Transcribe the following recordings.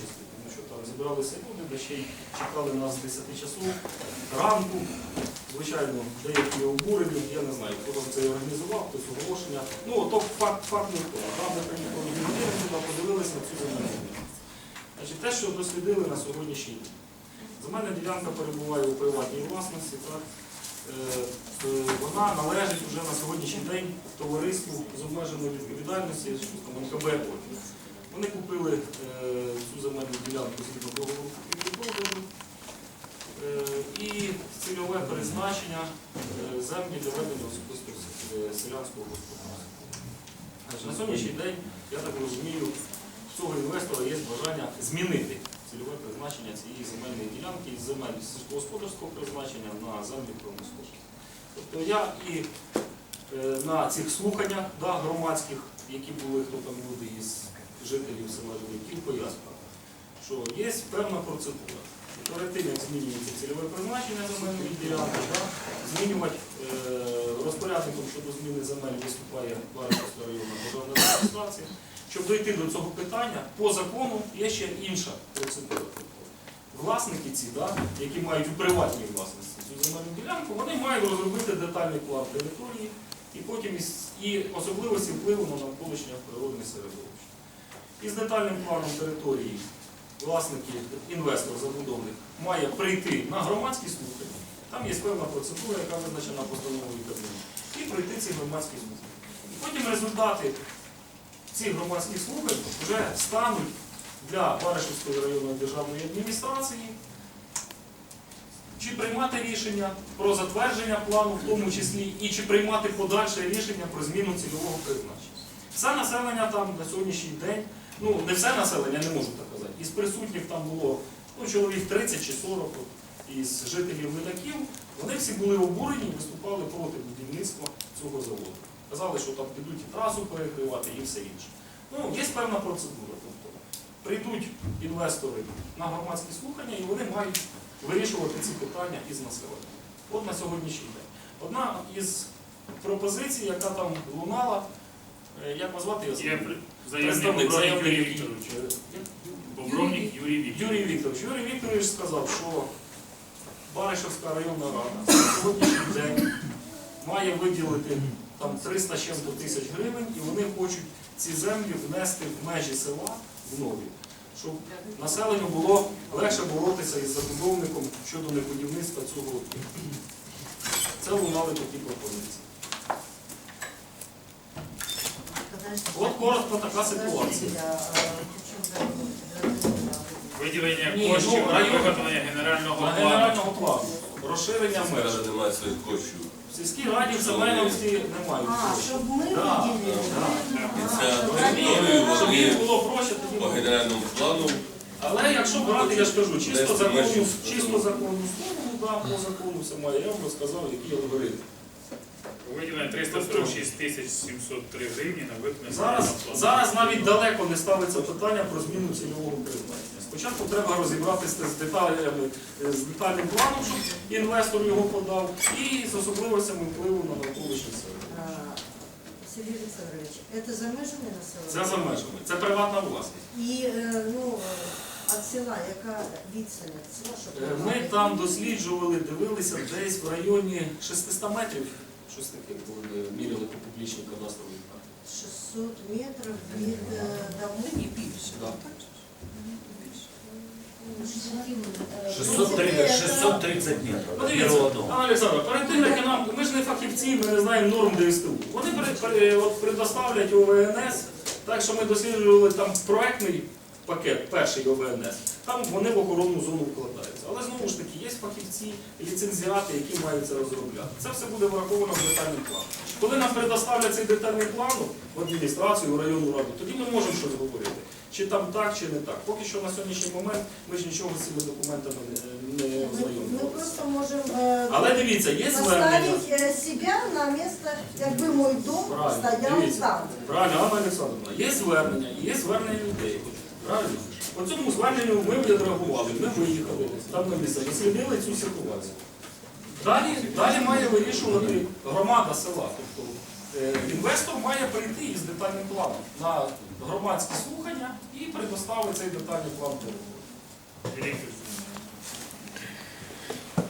числі, тому що там зібралися люди, де ще й чекали нас з 10 часов ранку. Звичайно, деякі обурені, я не знаю, хто це організував, хтось оголошення. Ну, то факт, факт не то. Там ми приїхали люди, сюди подивилися на цю земельну. Значить, те, що дослідили на сьогоднішній день. Земельна ділянка перебуває у приватній власності, так? Е, е, Вона належить вже на сьогоднішній день товариству з обмеженою там НКБ Вони купили е, цю земельну ділянку згідно договору купівлі-продажу. Е, І цільове призначення е, землі для ведення особистого с- селянського господарства. На сьогоднішній день, я так розумію, в цього інвестора є бажання змінити цільове призначення цієї земельної ділянки із земель сільськогосподарського призначення на землі промисловості. Тобто я і е, на цих слуханнях да, громадських, які були, хто там люди із жителів села Жовиків, пояснював, що є певна процедура. Перед тим, як змінюється цільове призначення земельної ділянки, да, змінювати е, розпорядником щодо зміни земель виступає Баришівська районна державна адміністрація. Щоб дойти до цього питання, по закону є ще інша процедура. Власники ці, да, які мають у приватній власності цю земельну ділянку, вони мають розробити детальний план території і потім із, і особливості впливу на навколишнє природне середовище. Із детальним планом території власники, інвестор, забудовник має прийти на громадські слухання. Там є певна процедура, яка визначена постановою Кабміну, і пройти ці громадські. І потім результати цих громадських слухань вже стануть для Баришівської районної державної адміністрації чи приймати рішення про затвердження плану, в тому числі, і чи приймати подальше рішення про зміну цільового призначення. Все населення там на сьогоднішній день, ну не все населення, не можу так казати. Із присутніх там було ну, чоловік 30 чи 40 от, із жителів Лидаків, вони всі були обурені і виступали проти будівництва цього заводу. Казали, що там підуть і трасу перекривати і все інше. Ну, є певна процедура. Тобто прийдуть інвестори на громадські слухання і вони мають вирішувати ці питання із населенням. От на сьогоднішній день. Одна із пропозицій, яка там лунала, е, як назвати заявник Представник, Бобровник. Юрій Вікторович. Юрій Вікторович сказав, що Баришевська районна рада на сьогоднішній день має виділити там 300 з чим-то тисяч гривень, і вони хочуть ці землі внести в межі села в нові, щоб населенню було легше боротися із забудовником щодо небудівництва цього об'єкту. Це лунали такі пропозиції. От коротко така ситуація. Виділення коштів ну, на виготовлення генерального На плану. генерального плану розширення меж. Немає своїх коштів. В сільській раді в Семеновській не мають А, щоб ми Да, виділили. Це територію. Щоб вони їм було проще, тоді по було. генеральному плану Але якщо брати, я ж кажу, чисто Десять законну, межів. чисто законну сторону, да, по закону все має, я вам розказав, який алгоритм. Виділення 346 тисяч 703 гривні на виконання. Зараз, зараз навіть далеко не ставиться питання про зміну цільового призначення. Спочатку треба розібратися з деталями, з детальним планом, щоб інвестор його подав, і з особливостями впливу на навколишнє середовище. Сергій Олександрович, це за межами населення? Це за межами, це приватна власність. І е, ну, від села, яка відстань від села, щоб... Е, Ми там досліджували, дивилися десь в районі 600 метрів. Щось таке, коли ми міряли по публічній кадастровій карті. 600 метрів від е, давно більше. Да. 630, 630 метрів. Подивіться, пане Олександр, перед тим, нам, ми ж не фахівці, ми не знаємо норм ДСТУ. Вони пере- пере- от предоставлять ОВНС, так що ми досліджували там проектний пакет, перший ОВНС, там вони в охоронну зону вкладаються. Але знову ж таки, є фахівці, ліцензіати, які мають це розробляти. Це все буде враховано в детальний план. Коли нам предоставлять цей детальний план в адміністрацію, в районну раду, тоді ми можемо щось говорити. Чи там так, чи не так. Поки що на сьогоднішній момент ми ж нічого з цими документами не, Ми, ознайомилися. просто е, Але дивіться, є звернення. поставити е, себе на місце, якби мій дом Правильно, стояв дивіться. там. Правильно, Анна Олександровна, є звернення, є звернення людей. Правильно? По цьому зверненню ми відреагували, ми виїхали там на місце, дослідили цю ситуацію. Далі, далі має вирішувати громада села. Тобто Інвестор має прийти із детальним планом на громадські слухання і предоставити цей детальний план. Віктор,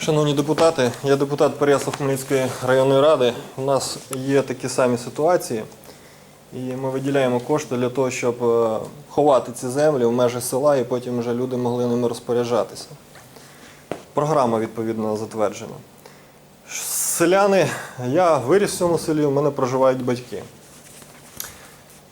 Шановні депутати, я депутат Переяслав Хмельницької районної ради. У нас є такі самі ситуації, і ми виділяємо кошти для того, щоб е, ховати ці землі в межі села, і потім вже люди могли ними розпоряджатися. Програма відповідно затверджена. Селяни, я виріс в цьому селі, у мене проживають батьки.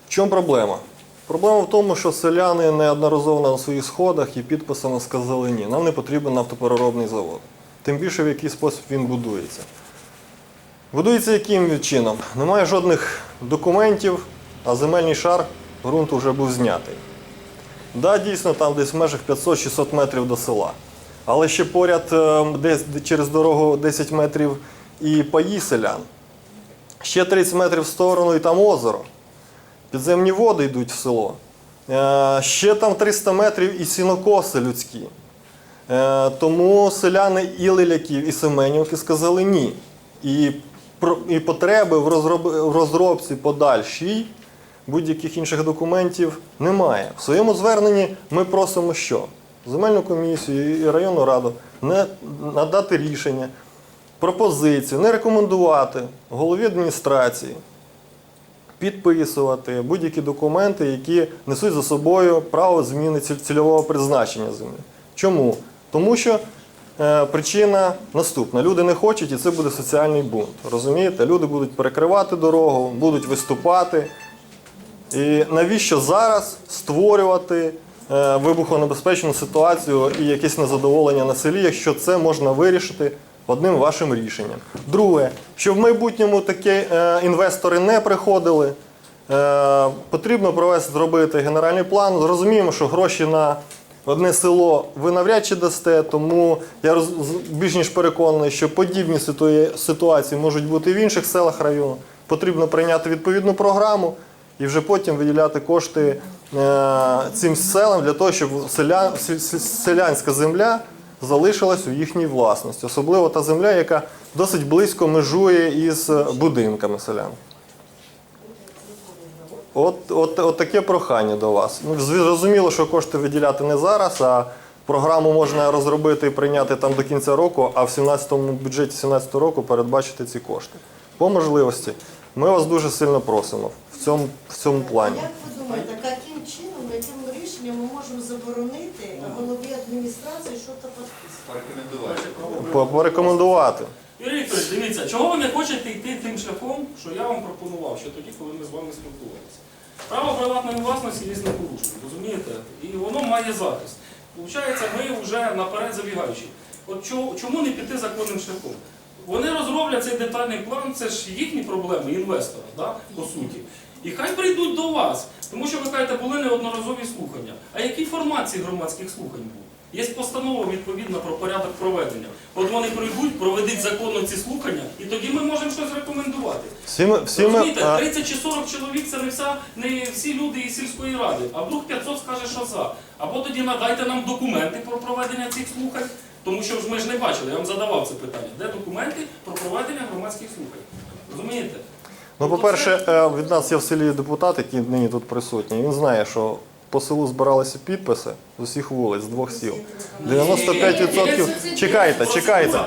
В чому проблема? Проблема в тому, що селяни неодноразово на своїх сходах і підписами сказали ні, нам не потрібен нафтопереробний завод. Тим більше в який спосіб він будується. Будується яким чином? Немає жодних документів, а земельний шар ґрунту вже був знятий. Да, дійсно, там десь в межах 500-600 метрів до села. Але ще поряд, е, десь через дорогу 10 метрів і паї селян. Ще 30 метрів в сторону і там озеро. Підземні води йдуть в село. Е, Ще там 300 метрів і сінокоси людські. Е, Тому селяни і Лиляків, і Семенівки сказали ні. І, і потреби в, розроб- в розробці подальшій будь-яких інших документів немає. В своєму зверненні ми просимо що? Земельну комісію і районну раду не надати рішення, пропозицію, не рекомендувати голові адміністрації підписувати будь-які документи, які несуть за собою право зміни цільового призначення землі. Чому? Тому що е, причина наступна: люди не хочуть, і це буде соціальний бунт. Розумієте? Люди будуть перекривати дорогу, будуть виступати. І навіщо зараз створювати е, вибухонебезпечну ситуацію і якесь незадоволення на селі, якщо це можна вирішити одним вашим рішенням? Друге, щоб в майбутньому такі е, інвестори не приходили, е, потрібно провести зробити генеральний план. Зрозуміємо, що гроші на одне село ви навряд чи дасте, тому я більш ніж переконаний, що подібні ситуації можуть бути в інших селах району. Потрібно прийняти відповідну програму і вже потім виділяти кошти е, цим селам для того, щоб селя, сел- сел- селянська земля залишилась у їхній власності. Особливо та земля, яка досить близько межує із е, будинками селян. От, от, от таке прохання до вас. Ну, зрозуміло, що кошти виділяти не зараз, а програму можна розробити і прийняти там до кінця року, а в 17-му бюджеті 2017 року передбачити ці кошти. По можливості. Ми вас дуже сильно просимо в цьому, в цьому плані. Як ви думаєте, яким чином, яким рішенням ми можемо заборонити адміністрації щось підписувати? Порекомендувати. По- Порекомендувати. Юрій Вікторович, дивіться, чого ви не хочете йти тим шляхом, що я вам пропонував ще тоді, коли ми з вами спілкувалися. Право приватної власності є непорушним, розумієте? І воно має захист. Получається, ми вже наперед забігаючи. От чо- чому не піти законним шляхом? Вони розроблять цей детальний план, це ж їхні проблеми, інвестора, да? по суті. І хай прийдуть до вас, тому що ви кажете, були неодноразові слухання. А який формат цих громадських слухань був? Є постанова відповідна про порядок проведення. От вони прийдуть, проведуть законно ці слухання, і тоді ми можемо щось рекомендувати. Всі ми, всі ми, Розумієте, а, 30 чи 40 чоловік це не вся, не всі люди із сільської ради. А вдруг 500 скаже, що за. Або тоді надайте нам документи про проведення цих слухань, тому що ж ми ж не бачили, я вам задавав це питання. Де документи про проведення громадських слухань? Розумієте? Ну, по-перше, е, від нас є в селі депутат, який нині тут присутній. Він знає, що по селу збиралися підписи з усіх вулиць, з двох сіл. 95%. Чекайте, чекайте.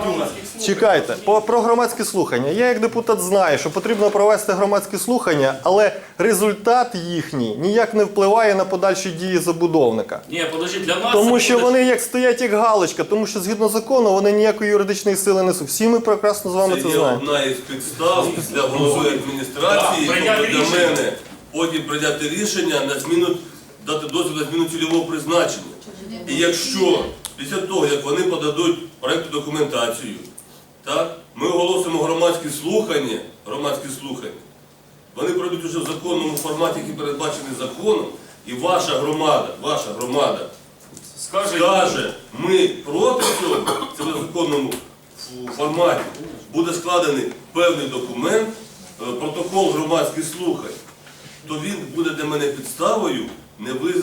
Чекайте, по, про громадські слухання. Я як депутат знаю, що потрібно провести громадські слухання, але результат їхній ніяк не впливає на подальші дії забудовника. Ні, подожди, для нас Тому це що буде- вони як стоять як галочка, тому що згідно закону вони ніякої юридичної сили не несуть. Всі ми прекрасно з вами Це це є знаємо. одна із підстав для голови адміністрації, Так, прийняти тобто для рішення. мене, потім прийняти рішення на зміну, дати дозвіл на зміну цільового призначення. І якщо після того, як вони подадуть проєктну документацію, так, ми оголосимо громадські слухання, громадські слухання, вони пройдуть уже в законному форматі, який передбачений законом, і ваша громада, ваша громада скаже, скаже, ми проти цього, це в законному форматі, буде складений певний документ, е, протокол громадських слухань, то він буде для мене підставою не, ви, е,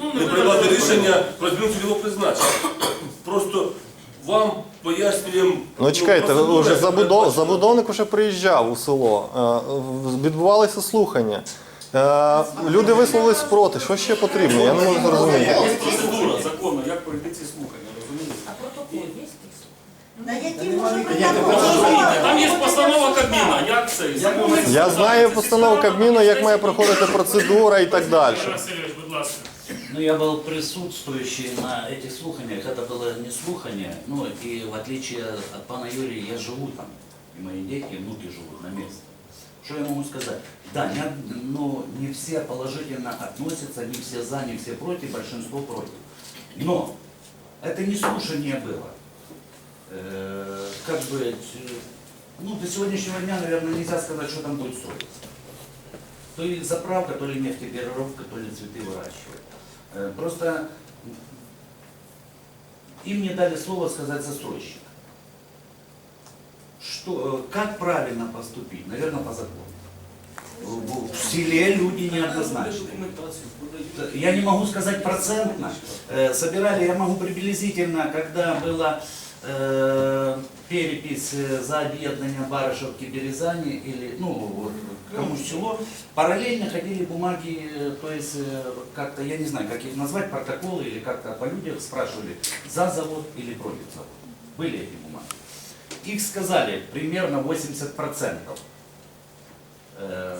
Ну, не не приймати рішення про зміну цільового призначення. Просто вам пояснюємо. Ну чекайте, процедури, вже забудов, забудовник вже приїжджав у село, е, відбувалися слухання. Е, Люди висловились проти. Що ще потрібно? Я не можу зрозуміти. Є процедура законна, як пройти ці слухання, розумієте? А протокол є? На який може Ну, бути розумієте, Там є постанова Кабміна, як це? Закони Я знаю постанову Кабміну, як має проходити процедура і так далі. Ігор Васильович, будь ласка. Ну, я был присутствующий на этих слуханиях. Это было не слухание. Ну, и в отличие от пана Юрия, я живу там. И мои дети, и внуки живут на месте. Что я могу сказать? Да, не, од- ну, не все положительно относятся, не все за, не все против, большинство против. Но это не слушание было. Э, как бы, э, ну, до сегодняшнего дня, наверное, нельзя сказать, что там будет строиться. То ли заправка, то ли нефтепереработка, то ли цветы выращивать. Э, Просто им не дали слово сказать застройщик. Что, как правильно поступить? Наверное, по закону. В селе люди неоднозначны. Я не могу сказать процентно. Собирали, я могу приблизительно, когда была э, перепись за объединение Барышевки, Березани или, ну, вот, кому село, параллельно ходили бумаги, э, то есть э, как-то, я не знаю, как их назвать, протоколы или как-то по людях спрашивали, за завод или против завода. Были эти бумаги. Их сказали примерно 80%. Э,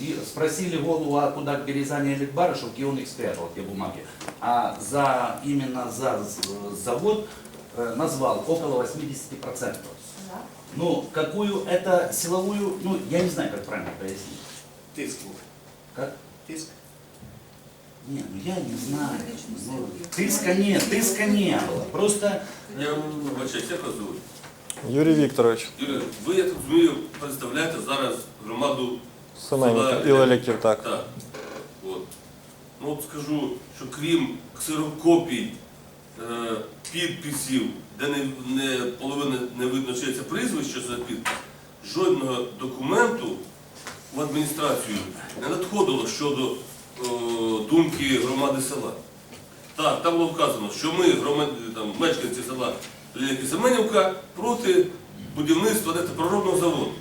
И спросили голову, а куда к Березане или к Барышевке, и он их спрятал, те бумаги. А за, именно за завод назвал около 80%. Ну, какую это силовую, ну, я не знаю, как правильно пояснить. Тиск був. Как? Тиск. Не, ну я не знаю. Ну, тыска нет, тыска не было. Просто Я вибачаюсь, як вас звуть? Юрій Вікторович, Юрій, ви, я так розумію, представляєте зараз громаду Семенівка і Леляків, так. Так. От. Ну от скажу, що крім ксерокопій, е, підписів, де не, не, половина не видно, чи це прізвище за підпис, жодного документу в адміністрацію не надходило щодо е, думки громади села. Так, там було вказано, що ми, громади, там, мешканці села Семенівка, проти будівництва нефтепроробного заводу.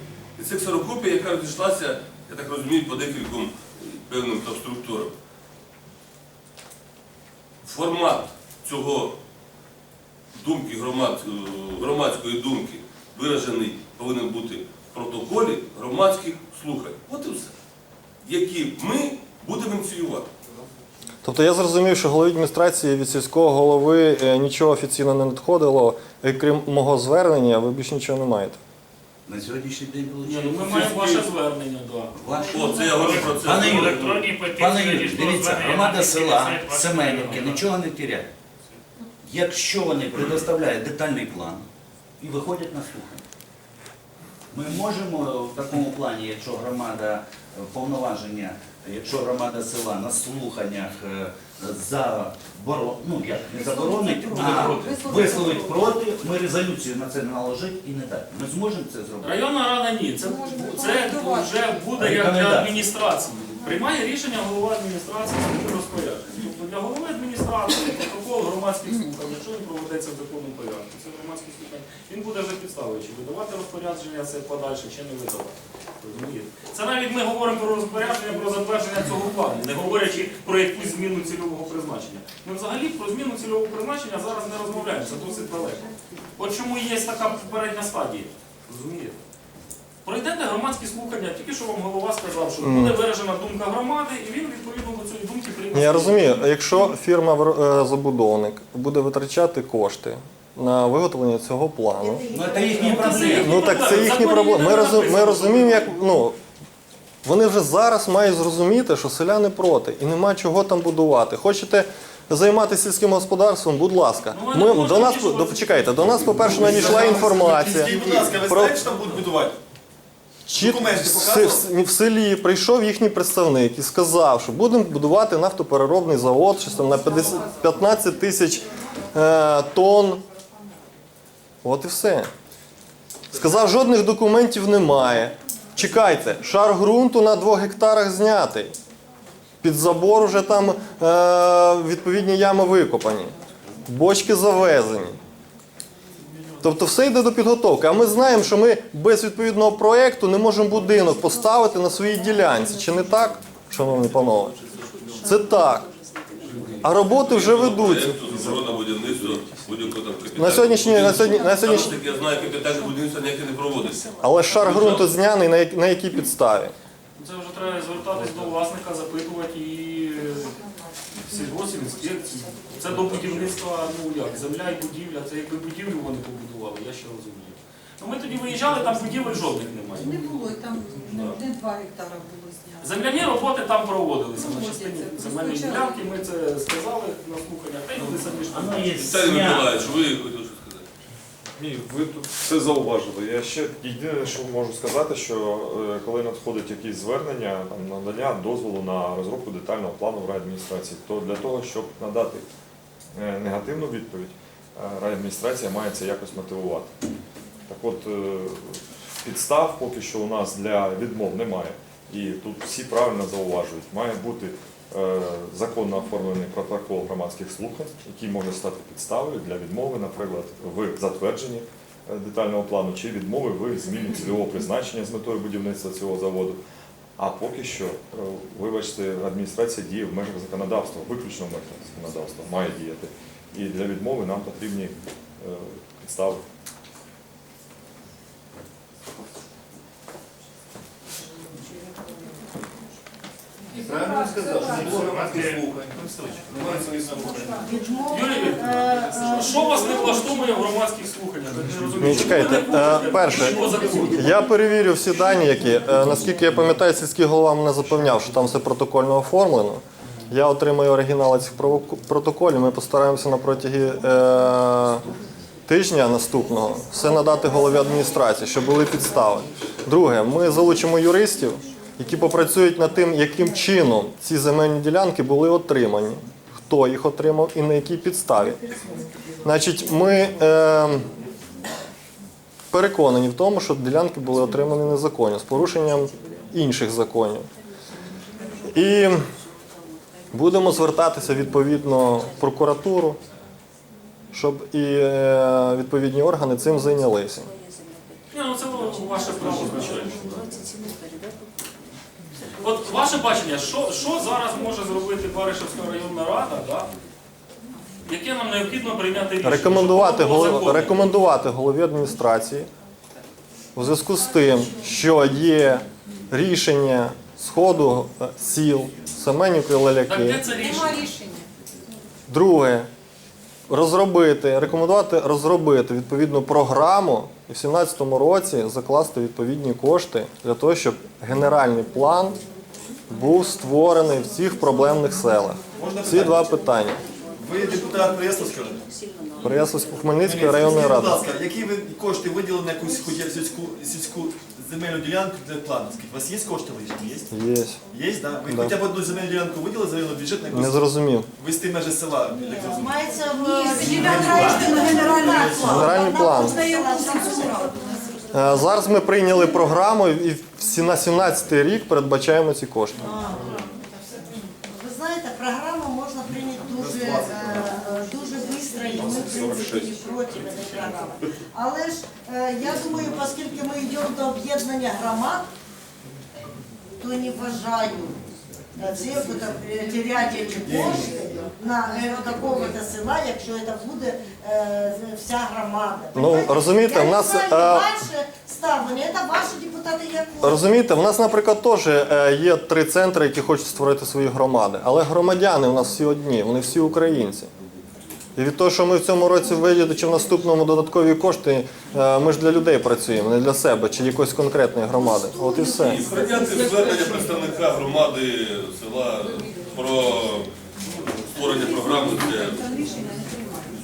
І це ксерокопія, яка розійшлася, я так розумію, по декільком певним структурам. Формат цього думки, громад, е, громадської думки виражений повинен бути в протоколі громадських слухань. От і все. Які ми будемо ініціювати. Тобто я зрозумів, що голові адміністрації від сільського голови е, нічого офіційно не надходило, крім мого звернення, ви більш нічого не маєте. на сегодняшний день Ні, получилось. ну ми маємо ваше звернення, так. О, це я говорю про це. Пане Юрій, дивіться, громада села 50 Семенівки нічого не теряє. Якщо вони предоставляють детальний план і виходять на слухання, ми можемо в такому плані, якщо громада е, повноваження, якщо громада села на слуханнях е, заборо... ну як не заборонить, а висловить проти, ми резолюцію на це наложити і не дати. Ми зможемо це зробити. Районна рада ні. Це, це вже буде як для адміністрації. Приймає рішення голова адміністрації розпорядження. Тобто для голови адміністрації протокол громадських слухань, якщо він проведеться в законному порядку, це громадські слухання, він буде вже підставою, чи видавати розпорядження це подальше, чи не видавати. Розумієте? Це навіть ми говоримо про розпорядження, про затвердження цього плану, не говорячи про якусь зміну цільового призначення. Ми взагалі про зміну цільового призначення зараз не розмовляємо, це досить далеко. От чому є така попередня стадія. Розумієте? Пройдете громадські слухання, тільки що вам голова сказав, що буде виражена думка громади, і він відповідно до цієї думки прийме. Я розумію, якщо фірма е, забудовник буде витрачати кошти на виготовлення цього плану, Ну це їхні проблеми. ну так це їхні проблеми. Ми, розум, ми розуміємо, як ну. Вони вже зараз мають зрозуміти, що селяни проти і нема чого там будувати. Хочете займатися сільським господарством, будь ласка. Ну, ми до нас, до, почекайте, до нас, по-перше, надійшла інформація. Скажіть, будь ласка, ви Про- знаєте, що там будуть будувати? Чіт Документи в, показували? в, в селі прийшов їхній представник і сказав, що будемо будувати нафтопереробний завод щось там на 50, 15 тисяч е, тонн. От і все. Сказав, жодних документів немає. Чекайте, шар ґрунту на 2 гектарах знятий. Під забор вже там е, відповідні ями викопані. Бочки завезені. Тобто все йде до підготовки. А ми знаємо, що ми без відповідного проєкту не можемо будинок поставити на своїй ділянці. Чи не так, шановні панове? Це так. А роботи вже ведуться. На сьогоднішній, на сьогодні, на сьогоднішній, я знаю, капітальне будівництво ніяке не проводиться. але шар ґрунту зняний на, як- на якій підставі? Це вже треба звертатись до власника, запитувати і сільгосінспекції. Це до будівництва, ну як, земля і будівля, це якби будівлю вони побудували, я ще розумію. Ну ми тоді виїжджали, там будівель жодних немає. Не було, і там не не два гектара було знято. Земляні роботи там проводилися на частині земельної ділянки, ми це сказали на слуханнях, та й вони самі ж Віталій. Миколаївич, ви? Ні, ви тут все зауважили. Я ще єдине, що можу сказати, що е, коли надходить якісь звернення, там надання дозволу на розробку детального плану в райадміністрації, то для того, щоб надати е, негативну відповідь, е, райадміністрація має це якось мотивувати. Так от е, підстав поки що у нас для відмов немає. І тут всі правильно зауважують. Має бути законно оформлений протокол громадських слухань, який може стати підставою для відмови, наприклад, в затвердженні е, детального плану чи відмови в зміні цільового призначення з метою будівництва цього заводу. А поки що, е, вибачте, адміністрація діє в межах законодавства, виключно в межах законодавства, має діяти. І для відмови нам потрібні е, підстави. Правильно сказав, що не було громадських слухань. Громадських слухань. Юрій Вікторович, е, що вас не влаштовує в громадських слуханнях? Я не розумію. Ні, чекайте, Чому ви не е, перше? Я перевірю всі дані, які е, наскільки я пам'ятаю, сільський голова мене запевняв, що там все протокольно оформлено. Я отримаю оригінали цих провоку- протоколів. Ми постараємося на протязі е, тижня наступного все надати голові адміністрації, щоб були підстави. Друге, ми залучимо юристів, які попрацюють над тим, яким чином ці земельні ділянки були отримані, хто їх отримав і на якій підставі. Значить, ми. Е, переконані в тому, що ділянки були отримані незаконно, з порушенням інших законів. І будемо звертатися відповідно в прокуратуру, щоб і е, відповідні органи цим зайнялися. Ні, ну це ваше право. От ваше бачення, що, що зараз може зробити Баришевська районна рада, да? яке нам необхідно прийняти рішення? Рекомендувати, голов- рекомендувати голові адміністрації у зв'язку з тим, що є рішення сходу е, сіл Семенівки і Так де це рішення? Рішення. Друге, розробити, рекомендувати розробити відповідну програму і в 2017 році закласти відповідні кошти для того, щоб генеральний план був створений в цих проблемних селах. Ці два питання. Ви депутат Преяславського? Переяславсько-Хмельницької районної ради. Будь ласка, які ви кошти виділили на якусь хоча сільську, сільську земельну ділянку для плану? У вас є кошти лишні? Є? Є. Є, да? Ви Да. хоча б одну земельну ділянку виділили за районний бюджет на Не якусь зрозумів. вести межі села? як зрозуміло? Мається в генеральний план. Генеральний план. Е, Зараз ми прийняли програму і на 17 рік передбачаємо ці кошти. Ви знаєте, програму можна прийняти дуже, е, е, дуже швидко, і ми, в принципі, не проти програми. Але ж я думаю, оскільки ми йдемо до об'єднання громад, то не вважаю це буде теряти кошти на е, такого-то села, якщо це буде е, вся громада. Ну, розумієте, в нас, знаю, е, ставлення, це ваші депутати як. Розумієте, в нас, наприклад, теж е, є три центри, які хочуть створити свої громади. Але громадяни у нас всі одні, вони всі українці. І від того, що ми в цьому році вийдемо чи в наступному додаткові кошти, ми ж для людей працюємо, не для себе чи якоїсь конкретної громади. От і все. І прийняти звернення представника громади села про створення програми, це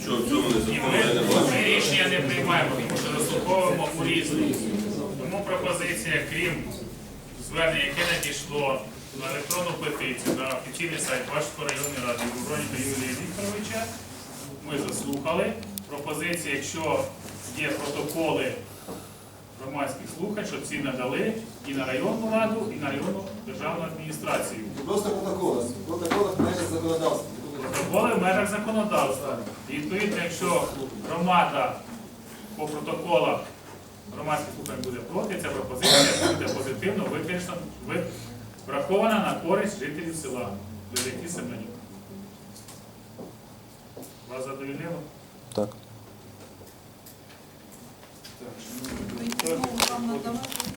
що в цьому не І законно, я не ми, бачу. ми рішення не приймаємо, тому що заслуховуємо у різні. Тому пропозиція, крім звернення, яке надійшло на електронну петицію на офіційний сайт Башкої районної ради Боброніка Юрія Вікторовича, ми заслухали. Пропозиція, якщо є протоколи громадських слухань, щоб ці надали і на районну раду, і на районну державну адміністрацію. Просто протоколи. Протоколи в межах законодавства. Протоколи в межах законодавства. І відповідно, якщо громада по протоколах громадських слухань буде проти, ця пропозиція буде позитивно виключно врахована на користь жителів села Великий Семенюк. Вас задовільнило? Так. Так, надавати